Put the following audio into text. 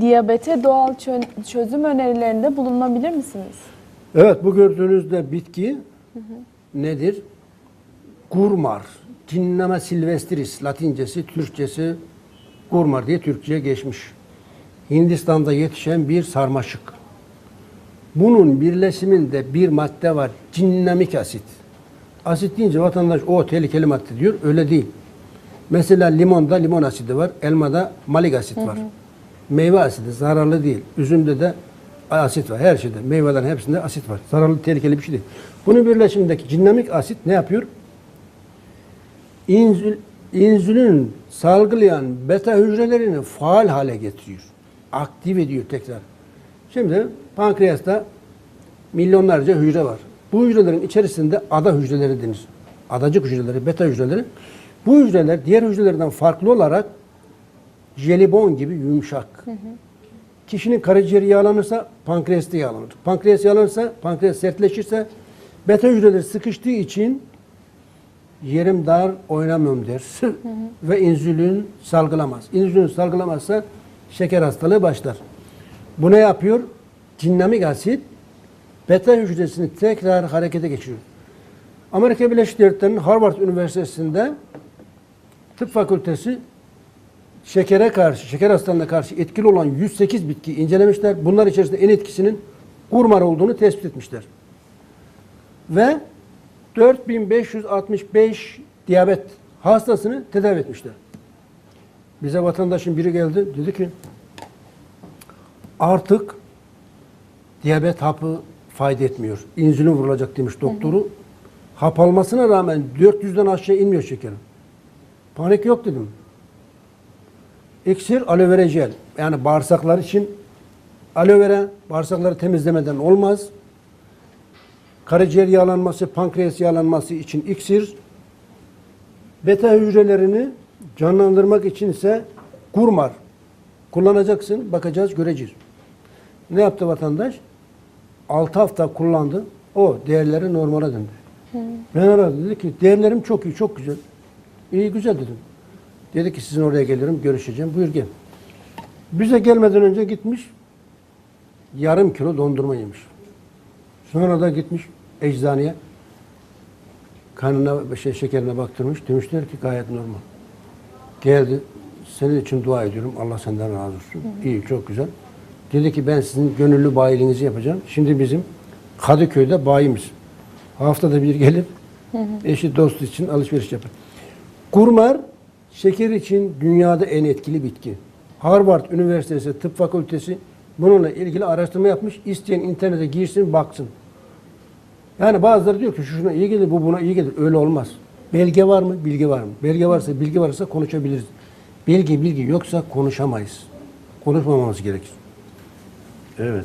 Diyabete doğal çö- çözüm önerilerinde bulunabilir misiniz? Evet bu gördüğünüz de bitki nedir? Gurmar. Cinnama silvestris. Latincesi, Türkçesi gurmar diye Türkçe'ye geçmiş. Hindistan'da yetişen bir sarmaşık. Bunun birleşiminde bir madde var. Cinnamik asit. Asit deyince vatandaş o tehlikeli madde diyor. Öyle değil. Mesela limonda limon asidi var. Elmada malik asit var. Meyve asidi zararlı değil. Üzümde de asit var. Her şeyde. Meyvelerin hepsinde asit var. Zararlı, tehlikeli bir şey değil. Bunun birleşimindeki cinnamik asit ne yapıyor? İnzül, insülin salgılayan beta hücrelerini faal hale getiriyor. Aktif ediyor tekrar. Şimdi pankreasta milyonlarca hücre var. Bu hücrelerin içerisinde ada hücreleri denir. Adacık hücreleri, beta hücreleri. Bu hücreler diğer hücrelerden farklı olarak jelibon gibi yumuşak. Kişinin karaciğeri yağlanırsa pankreas yağlanır. Pankreas yağlanırsa, pankreas sertleşirse beta hücreleri sıkıştığı için yerim dar oynamıyorum der. Ve insülin salgılamaz. İnsülin salgılamazsa şeker hastalığı başlar. Bu ne yapıyor? Dinamik asit beta hücresini tekrar harekete geçiriyor. Amerika Birleşik Devletleri'nin Harvard Üniversitesi'nde tıp fakültesi şekere karşı, şeker hastalığına karşı etkili olan 108 bitki incelemişler. Bunlar içerisinde en etkisinin kurmar olduğunu tespit etmişler. Ve 4565 diyabet hastasını tedavi etmişler. Bize vatandaşın biri geldi dedi ki artık diyabet hapı fayda etmiyor. İnsülin vurulacak demiş doktoru. Hap almasına rağmen 400'den aşağı inmiyor şekerim. Panik yok dedim. İksir aloe vera jel. Yani bağırsaklar için aloe vera bağırsakları temizlemeden olmaz. Karaciğer yağlanması, pankreas yağlanması için iksir. Beta hücrelerini canlandırmak için ise kurmar. Kullanacaksın, bakacağız, göreceğiz. Ne yaptı vatandaş? 6 hafta kullandı. O değerleri normale döndü. Ben aradım. Dedi ki değerlerim çok iyi, çok güzel. İyi, güzel dedim. Dedi ki sizin oraya gelirim, görüşeceğim. Buyur gel. Bize gelmeden önce gitmiş, yarım kilo dondurma yemiş. Sonra da gitmiş eczaneye, kanına, şey, şekerine baktırmış. Demişler ki gayet normal. Geldi, senin için dua ediyorum. Allah senden razı olsun. İyi, çok güzel. Dedi ki ben sizin gönüllü bayiliğinizi yapacağım. Şimdi bizim Kadıköy'de bayimiz. Haftada bir gelir, eşi dostu için alışveriş yapar. Kurmar, şeker için dünyada en etkili bitki. Harvard Üniversitesi Tıp Fakültesi bununla ilgili araştırma yapmış. İsteyen internete girsin, baksın. Yani bazıları diyor ki şu şuna iyi gelir, bu buna iyi gelir. Öyle olmaz. Belge var mı? Bilgi var mı? Belge varsa, bilgi varsa konuşabiliriz. Bilgi, bilgi yoksa konuşamayız. Konuşmamamız gerekir. Evet.